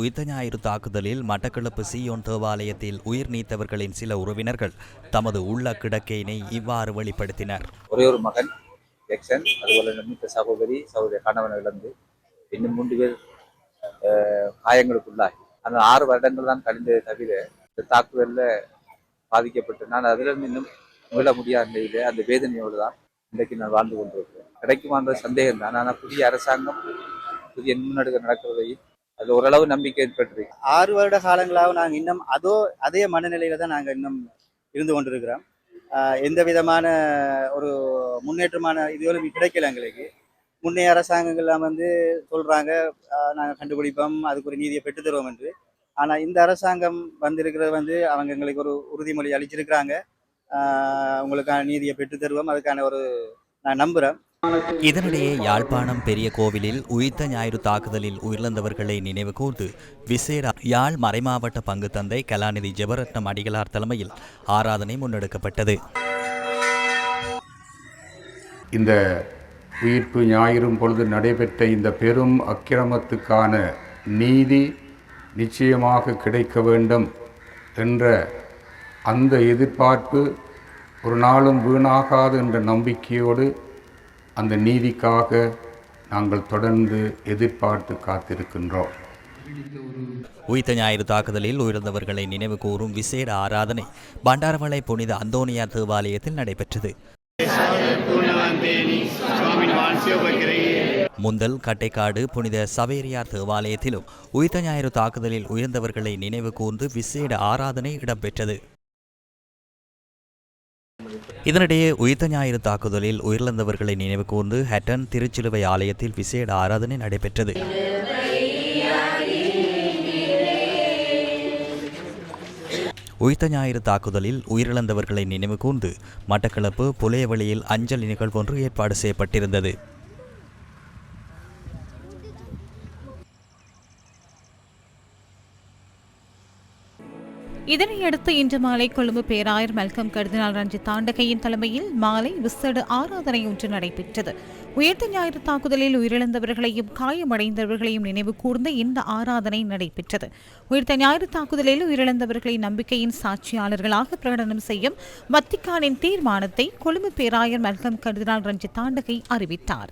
உயிர்த்த ஞாயிறு தாக்குதலில் மட்டக்களப்பு சியோன் தேவாலயத்தில் உயிர் நீத்தவர்களின் சில உறவினர்கள் தமது உள்ள கிடக்கையினை இவ்வாறு வெளிப்படுத்தினர். ஒரே ஒரு மகன் எக்ஸன் அதுபோல நிமித்த சகோதரி சகோதரி கணவன் இழந்து இன்னும் மூன்று பேர் காயங்களுக்குள்ளாகி. அந்த ஆறு வருடங்கள் தான் கழிந்ததை தவிர இந்த தாக்குதலில் பாதிக்கப்பட்டு நான் அதிலிருந்து இன்னும் மீள முடியாத நிலையில அந்த வேதனையோடு தான் இன்றைக்கு நான் வாழ்ந்து கொண்டிருக்கிறேன். கிடைக்குமான்ற சந்தேகம் தான் ஆனால் புதிய அரசாங்கம் புதிய முன்னெடுக்க நடக்கிறதையும் அது ஓரளவு நம்பிக்கை ஏற்பட்டிருக்கு. ஆறு வருட காலங்களாக நாங்கள் இன்னும் அதோ அதே மனநிலையில தான் நாங்கள் இன்னும் இருந்து கொண்டிருக்கிறோம். எந்த விதமான ஒரு முன்னேற்றமான இதுகளும் கிடைக்கல எங்களுக்கு. முன்னைய அரசாங்கங்கள்லாம் வந்து சொல்கிறாங்க நாங்கள் கண்டுபிடிப்போம் அதுக்கு ஒரு நீதியை பெற்று தருவோம் என்று. ஆனால் இந்த அரசாங்கம் வந்திருக்கிறது வந்து அவங்க எங்களுக்கு ஒரு உறுதிமொழி அளிச்சிருக்கிறாங்க. உங்களுக்கான நீதியை பெற்று தருவோம் அதுக்கான ஒரு நான் நம்புகிறேன் இதனிடையே யாழ்ப்பாணம் பெரிய கோவிலில் உயிர்த்த ஞாயிறு தாக்குதலில் உயிரிழந்தவர்களை நினைவு கூர்ந்து விசேட யாழ் மறைமாவட்ட பங்கு தந்தை கலாநிதி ஜெபரத்னம் அடிகளார் தலைமையில் ஆராதனை முன்னெடுக்கப்பட்டது. இந்த உயிர்ப்பு ஞாயிறும் பொழுது நடைபெற்ற இந்த பெரும் அக்கிரமத்துக்கான நீதி நிச்சயமாக கிடைக்க வேண்டும் என்ற அந்த எதிர்பார்ப்பு ஒரு நாளும் வீணாகாது என்ற நம்பிக்கையோடு அந்த நீதிக்காக நாங்கள் தொடர்ந்து எதிர்பார்த்து காத்திருக்கின்றோம். உயிர்த்த ஞாயிறு தாக்குதலில் உயிர்ந்தவர்களை நினைவு கூறும் விசேட ஆராதனை பண்டாரவளை புனித அந்தோனியார் தேவாலயத்தில் நடைபெற்றது. முந்தல் கட்டைக்காடு புனித சவேரியார் தேவாலயத்திலும் உயிர்த்த ஞாயிறு தாக்குதலில் உயர்ந்தவர்களை நினைவு கூர்ந்து விசேட ஆராதனை இடம்பெற்றது. இதனிடையே உயிர்த்த ஞாயிறு தாக்குதலில் உயிரிழந்தவர்களை நினைவு கூர்ந்து ஹட்டன் திருச்சிலுவை ஆலயத்தில் விசேட ஆராதனை நடைபெற்றது. உயிர்த்த ஞாயிறு தாக்குதலில் உயிரிழந்தவர்களை நினைவு கூர்ந்து மட்டக்களப்பு புலையவழியில் அஞ்சலி நிகழ்வொன்று ஏற்பாடு செய்யப்பட்டிருந்தது. இதனையடுத்து இன்று மாலை கொழும்பு பேராயர் மல்கம் கர்தினால் ரஞ்சித் தாண்டகையின் தலைமையில் மாலை விசேட ஆராதனை ஒன்று நடைபெற்றது. உயர்த்த ஞாயிறு தாக்குதலில் உயிரிழந்தவர்களையும் காயமடைந்தவர்களையும் நினைவு கூர்ந்த இந்த ஆராதனை நடைபெற்றது. உயிர்த்த ஞாயிறு தாக்குதலில் உயிரிழந்தவர்களின் நம்பிக்கையின் சாட்சியாளர்களாக பிரகடனம் செய்யும் வத்திக்கானின் தீர்மானத்தை கொழும்பு பேராயர் மல்கம் கர்தினால் ரஞ்சித் தாண்டகை அறிவித்தார்.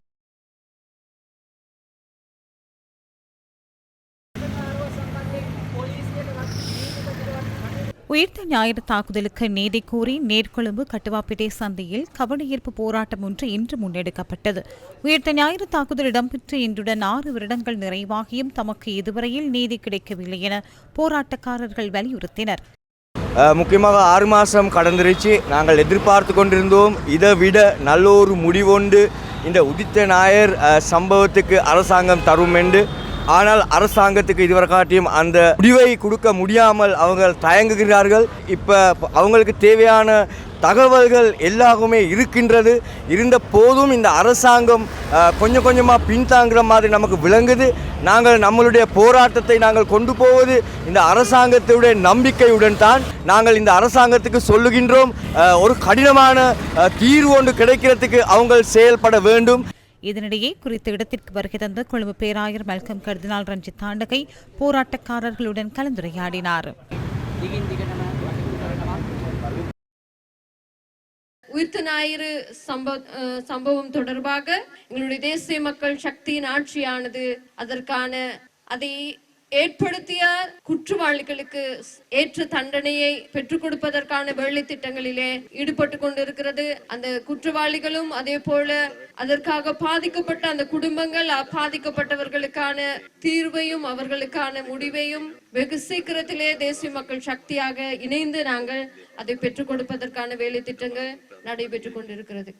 உயிர்த்த ஞாயிறு தாக்குதலுக்கு நீதி கூறி நேர்கொழும்பு கட்டுவாப்பிட்டை சந்தையில் கவனஈர்ப்பு போராட்டம் ஒன்று இன்று முன்னெடுக்கப்பட்டது. உயிர்த்த ஞாயிறு தாக்குதல் இடம்பெற்று இன்றுடன் ஆறு வருடங்கள் நிறைவாகியும் தமக்கு இதுவரையில் நீதி கிடைக்கவில்லை என போராட்டக்காரர்கள் வலியுறுத்தினர். முக்கியமாக ஆறு மாதம் கடந்துருச்சு. நாங்கள் எதிர்பார்த்து கொண்டிருந்தோம். இதை விட நல்ல ஒரு முடிவொண்டு இந்த உதித்த நாயர் சம்பவத்துக்கு அரசாங்கம் தரும் என்று ஆனால் அரசாங்கத்துக்கு இதுவரை காட்டியும் அந்த முடிவை கொடுக்க முடியாமல் அவர்கள் தயங்குகிறார்கள். இப்போ அவங்களுக்கு தேவையான தகவல்கள் எல்லாருமே இருக்கின்றது. இருந்த போதும் இந்த அரசாங்கம் கொஞ்சம் கொஞ்சமாக பின்தாங்குற மாதிரி நமக்கு விளங்குது. நாங்கள் நம்மளுடைய போராட்டத்தை நாங்கள் கொண்டு போவது இந்த அரசாங்கத்துடைய நம்பிக்கையுடன் தான். நாங்கள் இந்த அரசாங்கத்துக்கு சொல்லுகின்றோம். ஒரு கடினமான தீர்வு ஒன்று கிடைக்கிறதுக்கு அவங்க செயல்பட வேண்டும். இதனிடையே குறித்த இடத்திற்கு வருகை தந்த கொழும்பு பேராயர் மல்கம் கர்தினால் ரஞ்சித் தாண்டகை போராட்டக்காரர்களுடன் கலந்துரையாடினார். உயிர்த்த ஞாயிறு சம்பவ சம்பவம் தொடர்பாக எங்களுடைய தேசிய மக்கள் சக்தியின் ஆட்சியானது அதற்கான அதை ஏற்படுத்திய குற்றவாளிகளுக்கு ஏற்ற தண்டனையை பெற்றுக் கொடுப்பதற்கான வேலை திட்டங்களிலே ஈடுபட்டு கொண்டிருக்கிறது. அந்த குற்றவாளிகளும் அதே போல அதற்காக பாதிக்கப்பட்ட அந்த குடும்பங்கள் பாதிக்கப்பட்டவர்களுக்கான தீர்வையும் அவர்களுக்கான முடிவையும் வெகு சீக்கிரத்திலே தேசிய மக்கள் சக்தியாக இணைந்து நாங்கள் அதை பெற்றுக் கொடுப்பதற்கான வேலை திட்டங்கள் நடைபெற்றுக் கொண்டிருக்கிறது.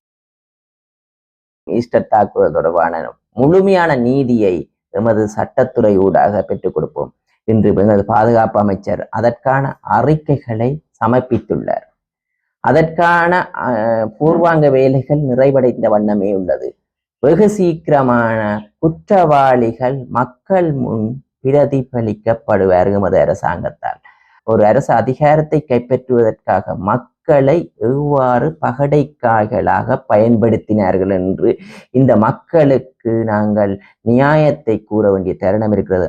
ஈஸ்டர் தாக்குதல் தொடர்பான முழுமையான நீதியை எமது சட்டத்துறை ஊடாக பெற்றுக் கொடுப்போம். என்று எமது பாதுகாப்பு அமைச்சர் அதற்கான அறிக்கைகளை சமர்ப்பித்துள்ளார். அதற்கான அஹ், பூர்வாங்க வேலைகள் நிறைவடைந்த வண்ணமே உள்ளது. வெகு சீக்கிரமான குற்றவாளிகள் மக்கள் முன் பிரதிபலிக்கப்படுவார் எமது அரசாங்கத்தால். ஒரு அரசு அதிகாரத்தை கைப்பற்றுவதற்காக மக்களை எவ்வாறு பகடைக்காய்களாக பயன்படுத்தினார்கள் என்று இந்த மக்களுக்கு நாங்கள் நியாயத்தை கூற வேண்டிய தருணம் இருக்கிறது.